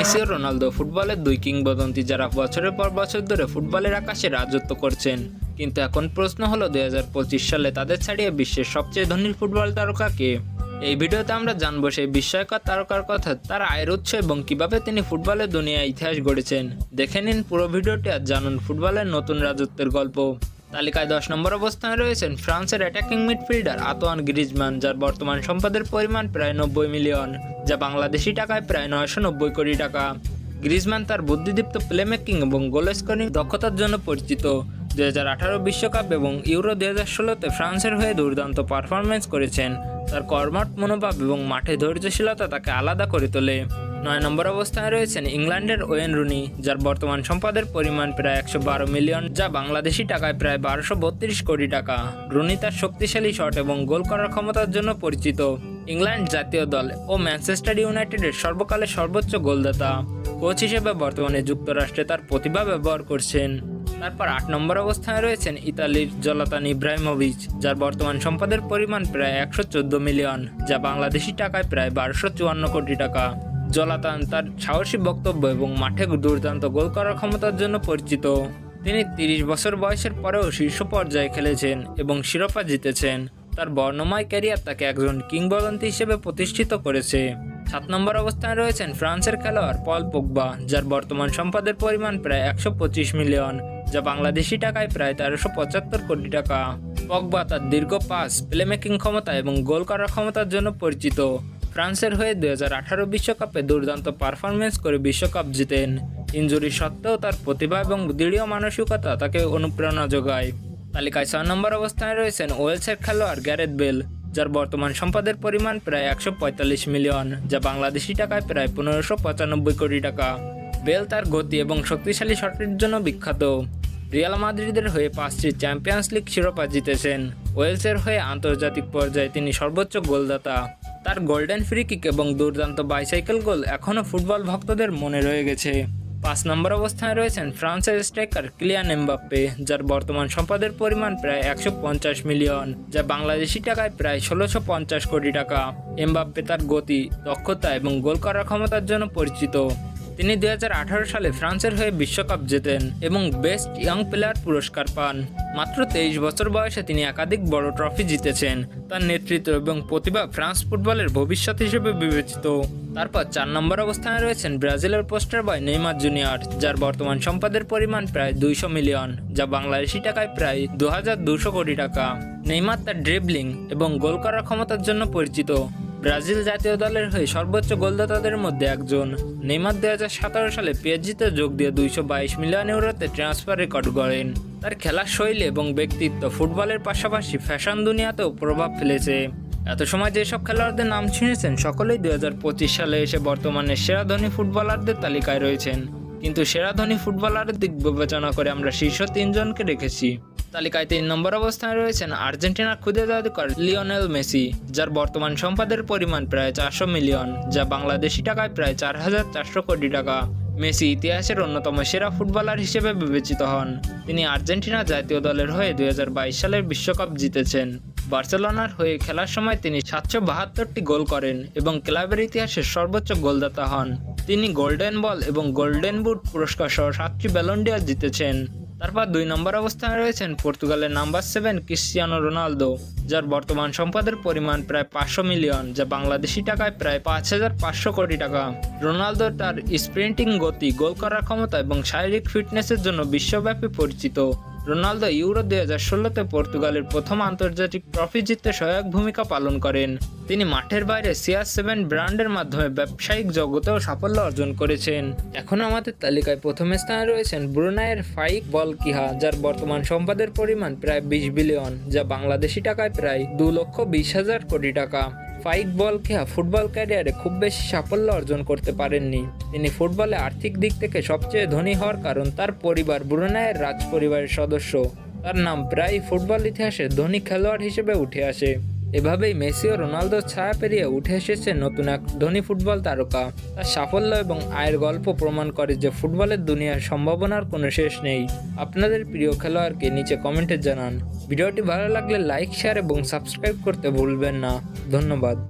Messi ও Ronaldo ফুটবলের দুই কিংবদন্তি যারা বছরের পর বছর ধরে ফুটবলের আকাশে রাজত্ব করছেন। কিন্তু এখন প্রশ্ন হলো, দুই হাজার পঁচিশ সালে তাদের ছাড়িয়ে বিশ্বের সবচেয়ে ধনী ফুটবল তারকা কে? এই ভিডিওতে আমরা জানব সেই বিস্ময়কর তারকার কথা, তার আয়ের উৎস এবং কীভাবে তিনি ফুটবলের দুনিয়ায় ইতিহাস গড়েছেন। দেখে নিন পুরো ভিডিওটি আর জানুন ফুটবলের নতুন রাজত্বের গল্প। তালিকায় দশ নম্বর অবস্থানে রয়েছেন ফ্রান্সের অ্যাটাকিং মিডফিল্ডার আতোয়ান গ্রিজমান, যার বর্তমান সম্পদের পরিমাণ প্রায় নব্বই মিলিয়ন যা বাংলাদেশি টাকায় প্রায় নয়শো নব্বই কোটি টাকা। গ্রিজমান তার বুদ্ধিদীপ্ত প্লেমেকিং এবং গোল স্কোরিং দক্ষতার জন্য পরিচিত। দু হাজার আঠারো বিশ্বকাপ এবং ইউরো দু হাজার ষোলোতে ফ্রান্সের হয়ে দুর্দান্ত পারফরমেন্স করেছেন। তার কর্মঠ মনোভাব এবং মাঠে ধৈর্যশীলতা তাকে আলাদা করে তোলে। নয় নম্বর অবস্থানে রয়েছেন ইংল্যান্ডের ওয়েন রুনি, যার বর্তমান সম্পদের পরিমাণ প্রায় একশো বারো মিলিয়ন, যা বাংলাদেশি টাকায় প্রায় বারোশো বত্রিশ কোটি টাকা। রুনি তার শক্তিশালী শট এবং গোল করার ক্ষমতার জন্য পরিচিত ইংল্যান্ড জাতীয় দল ও ম্যানচেস্টার ইউনাইটেডের সর্বকালের সর্বোচ্চ গোলদাতা। কোচ হিসেবে বর্তমানে যুক্তরাষ্ট্রে তার প্রতিভা ব্যবহার করছেন। তারপর আট নম্বর অবস্থানে রয়েছেন ইতালির জলাতান ইব্রাহিমোভিচ, যার বর্তমান সম্পদের পরিমাণ প্রায় একশো চোদ্দ মিলিয়ন, যা বাংলাদেশি টাকায় প্রায় বারোশো কোটি টাকা। জলাতান তার সাহসী বক্তব্য এবং মাঠে দুর্দান্ত গোল করার ক্ষমতার জন্য পরিচিত। তিনি তিরিশ বছর বয়সের পরেও শীর্ষ পর্যায়ে খেলেছেন এবং শিরোপা জিতেছেন। তার বর্ণময় ক্যারিয়ার তাকে একজন কিংবদন্তি হিসেবে প্রতিষ্ঠিত করেছে। সাত নম্বর অবস্থানে রয়েছেন ফ্রান্সের খেলোয়াড় পল পোগবা, যার বর্তমান সম্পদের পরিমাণ প্রায় একশো পঁচিশ মিলিয়ন, যা বাংলাদেশি টাকায় প্রায় তেরোশো পঁচাত্তর কোটি টাকা। পগবা তার দীর্ঘ পাস প্লেমেকিং ক্ষমতা এবং গোল করার ক্ষমতার জন্য পরিচিত। ফ্রান্সের হয়ে দু হাজার বিশ্বকাপে দুর্দান্ত পারফরমেন্স করে বিশ্বকাপ জিতেন। ইঞ্জুরি সত্ত্বেও তার প্রতিভা এবং দৃঢ় মানসিকতা তাকে অনুপ্রেরণা যোগায়। তালিকায় ছয় নম্বর অবস্থানে রয়েছেন ওয়েলসের খেলোয়াড় গ্যারেথ বেল, যার বর্তমান সম্পদের পরিমাণ প্রায় একশো পঁয়তাল্লিশ মিলিয়ন, যা বাংলাদেশি টাকায় প্রায় পনেরোশো পঁচানব্বই কোটি টাকা। বেল তার গতি এবং শক্তিশালী শটের জন্য বিখ্যাত। রিয়াল মাদ্রিদের হয়ে পাঁচটি চ্যাম্পিয়ন্স লিগ শিরোপা জিতেছেন। ওয়েলসের হয়ে আন্তর্জাতিক পর্যায়ে তিনি সর্বোচ্চ গোলদাতা। তার গোল্ডেন ফ্রি কিক এবং দুর্দান্ত বাইসাইকেল গোল এখনও ফুটবল ভক্তদের মনে রয়ে গেছে। পাঁচ নম্বর অবস্থানে রয়েছেন ফ্রান্সের স্ট্রাইকার ক্লিয়ান এমবাপ্পে যার বর্তমান সম্পদের পরিমাণ প্রায় একশো পঞ্চাশ মিলিয়ন যা বাংলাদেশি টাকায় প্রায় ষোলোশো কোটি টাকা। এমবাপ্পে তার গতি, দক্ষতা এবং গোল করার ক্ষমতার জন্য পরিচিত। তিনি দুই হাজার আঠারো সালে ফ্রান্সের হয়ে বিশ্বকাপ জেতেন এবং বেস্ট ইয়াং প্লেয়ার পুরস্কার পান। মাত্র তেইশ বছর বয়সে তিনি একাধিক বড় ট্রফি জিতেছেন। তার নেতৃত্ব এবং প্রতিভা ফ্রান্স ফুটবলের ভবিষ্যৎ হিসেবে বিবেচিত। তারপর চার নম্বর অবস্থানে রয়েছেন ব্রাজিলের পোস্টার বয় নেইমার জুনিয়র, যার বর্তমান সম্পদের পরিমাণ প্রায় দুইশো মিলিয়ন, যা বাংলাদেশি টাকায় প্রায় দু কোটি টাকা। নেইমার তার ড্রিবলিং এবং গোল করার ক্ষমতার জন্য পরিচিত। ব্রাজিল জাতীয় দলের হয়ে সর্বোচ্চ গোলদাতাদের মধ্যে একজন। নেইমার দুই হাজার সতেরো সালে পিএসজিতে যোগ দিয়ে দুইশো বাইশ মিলিয়ন ইউরোতে ট্রান্সফার রেকর্ড গড়েন। তার খেলার শৈলী এবং ব্যক্তিত্ব ফুটবলের পাশাপাশি ফ্যাশন দুনিয়াতেও প্রভাব ফেলেছে। এত সময় যেসব খেলোয়াড়দের নাম শুনেছেন সকলেই দুই হাজার পঁচিশ সালে এসে বর্তমানে সেরা ধনী ফুটবলারদের তালিকায় রয়েছেন। কিন্তু সেরা ধনী ফুটবলারের দিক বিবেচনা করে আমরা শীর্ষ তিনজনকে রেখেছি। তালিকায় তিন নম্বর অবস্থানে রয়েছেন আর্জেন্টিনার খুদে জাদুকর লিওনেল মেসি, যার বর্তমান সম্পদের পরিমাণ প্রায় চারশো মিলিয়ন, যা বাংলাদেশি টাকায় প্রায় চার হাজার চারশো কোটি টাকা। মেসি ইতিহাসের অন্যতম সেরা ফুটবলার হিসেবে বিবেচিত হন। তিনি আর্জেন্টিনা জাতীয় দলের হয়ে দুই হাজার বাইশ সালের বিশ্বকাপ জিতেছেন। বার্সেলোনার হয়ে খেলার সময় তিনি সাতশো বাহাত্তরটি গোল করেন এবং ক্লাবের ইতিহাসের সর্বোচ্চ গোলদাতা হন। তিনি গোল্ডেন বল এবং গোল্ডেন বুট পুরস্কার সহ সাতটি ব্যালন্ডিয়ার জিতেছেন। তারপর দুই নম্বর অবস্থানে রয়েছেন পর্তুগালের নাম্বার সেভেন ক্রিশ্চিয়ানো রোনালদো, যার বর্তমান সম্পদের পরিমাণ প্রায় পাঁচশো মিলিয়ন, যা বাংলাদেশি টাকায় প্রায় পাঁচ হাজার পাঁচশো কোটি টাকা। রোনালদো তার স্প্রিন্টিং গতি, গোল করার ক্ষমতা এবং শারীরিক ফিটনেসের জন্য বিশ্বব্যাপী পরিচিত। রোনালদো ইউরো দুই হাজার ষোলোতে পর্তুগালের প্রথম আন্তর্জাতিক ট্রফি জিততে সহায়ক ভূমিকা পালন করেন। তিনি মাঠের বাইরে সিআর সেভেন ব্র্যান্ডের মাধ্যমে ব্যবসায়িক জগতেও সাফল্য অর্জন করেছেন। এখন আমাদের তালিকায় প্রথম স্থানে রয়েছেন ব্রুনাইয়ের ফাইক বল কিহা যার বর্তমান সম্পদের পরিমাণ প্রায় বিশ বিলিয়ন, যা বাংলাদেশি টাকায় প্রায় দু লক্ষ বিশ হাজার কোটি টাকা। ফাইক বল খেয়া ফুটবল ক্যারিয়ারে খুব বেশি সাফল্য অর্জন করতে পারেননি। তিনি ফুটবলে আর্থিক দিক থেকে সবচেয়ে ধনী হওয়ার কারণ তার পরিবার ব্রুনাইয়ের রাজ পরিবারের সদস্য। তার নাম প্রায় ফুটবল ইতিহাসে ধনী খেলোয়াড় হিসেবে উঠে আসে। এভাবেই মেসি ও রোনালদোর ছায়া পেরিয়ে উঠে এসেছে নতুন এক ধনী ফুটবল তারকা। তার সাফল্য এবং আয়ের গল্প প্রমাণ করে যে ফুটবলের দুনিয়ার সম্ভাবনার কোনো শেষ নেই। আপনাদের প্রিয় খেলোয়াড়কে নিচে কমেন্টে জানান। ভিডিওটি ভালো লাগলে লাইক, শেয়ার এবং সাবস্ক্রাইব করতে ভুলবেন না। ধন্যবাদ।